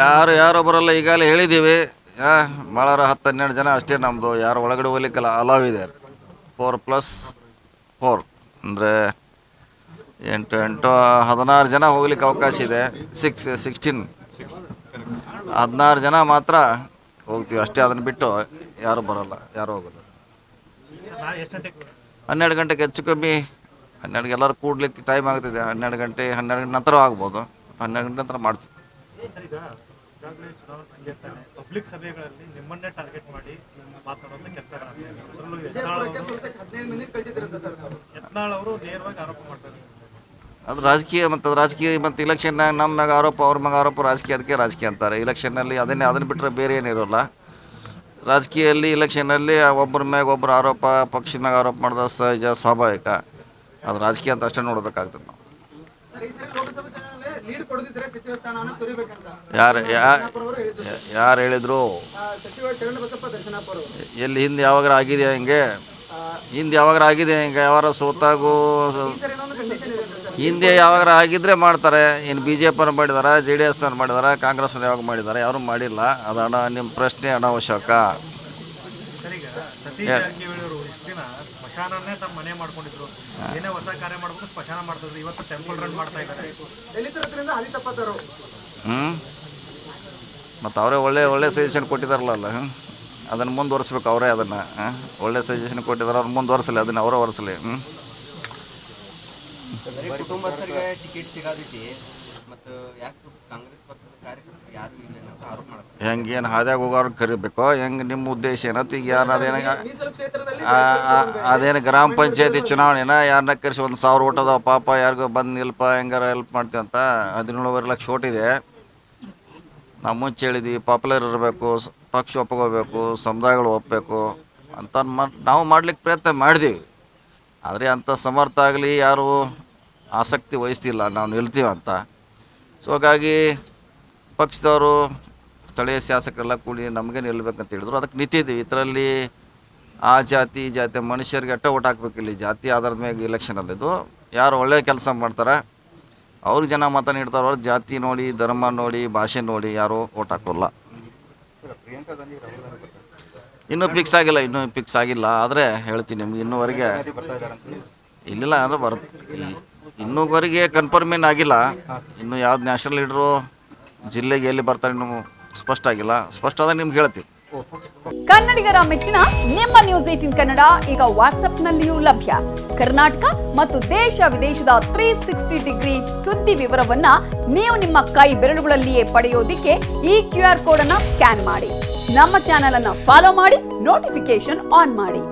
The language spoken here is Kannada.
ಯಾರು ಯಾರು ಬರಲ್ಲ ಈಗಾಗಲೇ ಹೇಳಿದ್ದೀವಿ. ಭಾಳಾರ ಹತ್ತು ಹನ್ನೆರಡು ಜನ ಅಷ್ಟೇ ನಮ್ಮದು ಯಾರು ಒಳಗಡೆ ಹೋಗ್ಲಿಕ್ಕೆಲ್ಲ ಅಲಾವ್ ಇದೆ. ಫೋರ್ ಪ್ಲಸ್ ಫೋರ್ ಅಂದರೆ ಎಂಟು ಎಂಟು ಹದಿನಾರು ಜನ ಹೋಗ್ಲಿಕ್ಕೆ ಅವಕಾಶ ಇದೆ. ಸಿಕ್ಸ್ ಸಿಕ್ಸ್ಟೀನ್ ಹದಿನಾರು ಜನ ಮಾತ್ರ ಹೋಗ್ತೀವಿ. ಅಷ್ಟೇ ಅದನ್ನು ಬಿಟ್ಟು ಯಾರು ಬರಲ್ಲ. ಯಾರು ಹೋಗೋಲ್ಲ ಹನ್ನೆರಡು ಗಂಟೆಗೆ ಹೆಚ್ಚು ಕಮ್ಮಿ ಹನ್ನೆರಡು ಎಲ್ಲರೂ ಕೂಡ್ಲಿಕ್ಕೆ ಟೈಮ್ ಆಗ್ತದೆ. ಹನ್ನೆರಡು ಗಂಟೆ ಹನ್ನೆರಡು ಗಂಟೆ ನಂತರ ಆಗ್ಬೋದು. ಹನ್ನೆರಡು ಗಂಟೆ ನಂತರ ಮಾಡ್ತೀವಿ. ಸರ್ ಈಗ ಈಗಾಗಲೇ ಚುನಾವಣೆ ಬಂದಿರ್ತಾನೆ ಪಬ್ಲಿಕ್ ಸಭೆಗಳಲ್ಲಿ ನಿಮ್ಮನ್ನೇ ಟಾರ್ಗೆಟ್ ಮಾಡಿ ಮಾತಾಡುವಂಥ ಕೆಲಸಗಳಾಗ್ತದೆ ಅದರಲ್ಲೂ ಯತ್ನಾಳ್ ಅವರು ಯತ್ನಾಳ್ ಅವರು ನೇರವಾಗಿ ಆರೋಪ ಮಾಡ್ತಾರೆ ಅದು ರಾಜಕೀಯ ಮತ್ತು ಅದು ರಾಜಕೀಯ ಮತ್ತು ಇಲೆಕ್ಷನ್ನಾಗ ನಮ್ಮ ಮ್ಯಾಗ ಆರೋಪ ಅವ್ರ ಮ್ಯಾಗ ಆರೋಪ ರಾಜಕೀಯ ಅದಕ್ಕೆ ರಾಜಕೀಯ ಅಂತಾರೆ. ಇಲೆಕ್ಷನ್ನಲ್ಲಿ ಅದನ್ನೇ ಅದನ್ನು ಬಿಟ್ಟರೆ ಬೇರೆ ಏನಿರೋಲ್ಲ ರಾಜಕೀಯಲ್ಲಿ ಇಲೆಕ್ಷನ್ನಲ್ಲಿ ಒಬ್ಬರ ಮ್ಯಾಗ ಒಬ್ಬರು ಆರೋಪ ಪಕ್ಷದ ಮ್ಯಾಗ ಆರೋಪ ಮಾಡಿದ ಸಹಜ ಸ್ವಾಭಾವಿಕ. ಅದು ರಾಜಕೀಯ ಅಂತ ಅಷ್ಟೇ ನೋಡಬೇಕಾಗ್ತದೆ ನಾವು. ಯಾರು ಯಾರು ಹೇಳಿದರು? ಎಲ್ಲಿ ಹಿಂದೆ ಯಾವಾಗ ಆಗಿದೆಯಾ ಹಿಂಗೆ? ಹಿಂದೆ ಯಾವಾಗ ಆಗಿದೆ ಹಿಂಗೆ? ಯಾವಾರ ಸೋತಾಗೂ ಹಿಂದೆ ಯಾವಾಗ ಆಗಿದ್ರೆ ಮಾಡ್ತಾರೆ. ಇನ್ನು ಬಿ ಜೆ ಪಿನ ಮಾಡಿದಾರೆ ಜೆ ಡಿ ಎಸ್ನವ್ರು ಮಾಡಿದಾರೆ ಕಾಂಗ್ರೆಸ್ನ ಯಾವಾಗ ಮಾಡಿದ್ದಾರೆ ಯಾರೂ ಮಾಡಿಲ್ಲ. ಅದು ಹಣ ನಿಮ್ಮ ಪ್ರಶ್ನೆ ಅನಾವಶ್ಯಕ. ಸತೀಶ್ ಜಾರಕಿಹೊಳಿ ಅವರು ಇಷ್ಟು ದಿನ ಸ್ಮಶಾನನೇ ತಮ್ಮ ಮನೆ ಮಾಡ್ಕೊಂಡಿದ್ರು. ಏನೇ ಹೊಸ ಕಾರ್ಯ ಮಾಡ್ಬೇಕು ಸ್ಮಶಾನ ಮಾಡ್ತಿದ್ರು. ಇವತ್ತು ಟೆಂಪಲ್ ರನ್ ಮಾಡ್ತಾ ಇದ್ದಾರೆ. ದಲಿತರ ಹತ್ರದಿಂದ ಹಾಲಿ ಹ್ಞೂ ಮತ್ತು ಅವರೇ ಒಳ್ಳೆ ಒಳ್ಳೆ ಸಜೆಷನ್ ಕೊಟ್ಟಿದಾರಲ್ಲ ಹ್ಞೂ ಅದನ್ನು ಮುಂದುವರಿಸ್ಬೇಕು ಅವರೇ ಅದನ್ನ ಒಳ್ಳೆ ಸಜೆಷನ್ ಕೊಟ್ಟಿದ್ದಾರೆ ಅವ್ರು ಮುಂದುವರಿಸಲಿ ಅದನ್ನ ಅವರೇ ಒರೆಸಲಿ ಹ್ಞೂ ಕುಟುಂಬಸ್ಥರಿಗೆ ಟಿಕೆಟ್ ಸಿಗಾದಿತಿ ಮತ್ತು ಯಾಕೆ ಕಾಂಗ್ರೆಸ್ ಪಕ್ಷದ ಕಾರ್ಯಕರ್ತರು ಯಾರು ಇಲ್ಲ ಅಂತ ಹೆಂಗೆ ಏನು ಹಾದ್ಯಾಗ ಹೋಗೋರು ಕರಿಬೇಕು? ಹೆಂಗೆ ನಿಮ್ಮ ಉದ್ದೇಶ ಏನತ್ತು ಈಗ ಯಾರು ಅದೇನ ಅದೇನು ಗ್ರಾಮ ಪಂಚಾಯತಿ ಚುನಾವಣೆನ ಯಾರನ್ನ ಕರೆಸಿ ಒಂದು ಸಾವಿರ ಓಟ್ ಅದಾವ ಪಾಪ ಯಾರಿಗೋ ಬಂದು ನಿಲ್ಪ ಹೆಂಗಾರ ಹೆಲ್ಪ್ ಮಾಡ್ತೀವಿ ಅಂತ ಹದಿನೇಳುವರೆ ಲಕ್ಷ ಓಟ್ ಇದೆ. ನಾವು ಮುಂಚೆ ಹೇಳಿದ್ವಿ ಪಾಪ್ಯುಲರ್ ಇರಬೇಕು ಪಕ್ಷ ಒಪ್ಕೋಬೇಕು ಸಮುದಾಯಗಳು ಒಪ್ಪಬೇಕು ಅಂತ ನಾವು ಮಾಡ್ಲಿಕ್ಕೆ ಪ್ರಯತ್ನ ಮಾಡಿದೀವಿ. ಆದರೆ ಅಂಥ ಸಮರ್ಥ ಆಗಲಿ ಯಾರು ಆಸಕ್ತಿ ವಹಿಸ್ತಿಲ್ಲ ನಾವು ನಿಲ್ತೀವಿ ಅಂತ. ಸೊ ಹಾಗಾಗಿ ಪಕ್ಷದವರು ಸ್ಥಳೀಯ ಶಾಸಕರೆಲ್ಲ ಕೂಡಿ ನಮಗೆ ನಿಲ್ಲಬೇಕಂತ ಹೇಳಿದ್ರು. ಅದಕ್ಕೆ ನಿಂತಿದ್ದೀವಿ ಇದರಲ್ಲಿ ಆ ಜಾತಿ ಈ ಜಾತಿ ಮನುಷ್ಯರಿಗೆ ಅಟ್ಟ ಓಟ್ ಹಾಕ್ಬೇಕು. ಇಲ್ಲಿ ಜಾತಿ ಆಧಾರದ ಮೇಲೆ ಇಲೆಕ್ಷನಲ್ಲಿದ್ದು ಯಾರು ಒಳ್ಳೆಯ ಕೆಲಸ ಮಾಡ್ತಾರೆ ಅವ್ರಿಗೆ ಜನ ಮತ ನೀಡ್ತಾರೆ. ಅವ್ರ ಜಾತಿ ನೋಡಿ ಧರ್ಮ ನೋಡಿ ಭಾಷೆ ನೋಡಿ ಯಾರು ಓಟ್ ಹಾಕೋಲ್ಲ. ಇನ್ನೂ ಫಿಕ್ಸ್ ಆಗಿಲ್ಲ ಇನ್ನೂ ಫಿಕ್ಸ್ ಆಗಿಲ್ಲ. ಆದರೆ ಹೇಳ್ತೀನಿ ನಿಮ್ಗೆ ಇನ್ನೂವರೆಗೆ ಇಲ್ಲಿಲ್ಲ ಅಂದ್ರೆ ಬರ್ ಇನ್ನೂವರೆಗೆ ಕನ್ಫರ್ಮೇನ್ ಆಗಿಲ್ಲ. ಇನ್ನು ಯಾವ್ದು ನ್ಯಾಷನಲ್ ಲೀಡ್ರು ಜಿಲ್ಲೆಗೆ ಎಲ್ಲಿ ಬರ್ತಾರೆ ಇನ್ನೂ ಸ್ಪಷ್ಟ ಆಗಿಲ್ಲ ಸ್ಪಷ್ಟ ಆದ್ರೆ ನಿಮ್ಗೆ ಹೇಳ್ತೀವಿ ಕನ್ನಡಿಗರ ಮೆಚ್ಚಿನ ನಿಮ್ಮ ನ್ಯೂಸ್ ಏಟಿನ್ ಕನ್ನಡ ಈಗ ವಾಟ್ಸ್ಆಪ್ನಲ್ಲಿಯೂ ಲಭ್ಯ. ಕರ್ನಾಟಕ ಮತ್ತು ದೇಶ ವಿದೇಶದ ತ್ರೀ ಸಿಕ್ಸ್ಟಿ ಡಿಗ್ರಿ ಸುದ್ದಿ ವಿವರವನ್ನ ನೀವು ನಿಮ್ಮ ಕೈ ಬೆರಳುಗಳಲ್ಲಿಯೇ ಪಡೆಯೋದಿಕ್ಕೆ ಈ ಕ್ಯೂ ಆರ್ ಕೋಡ್ ಅನ್ನ ಸ್ಕ್ಯಾನ್ ಮಾಡಿ. ನಮ್ಮ ಚಾನೆಲ್ ಅನ್ನ ಫಾಲೋ ಮಾಡಿ ನೋಟಿಫಿಕೇಶನ್ ಆನ್ ಮಾಡಿ.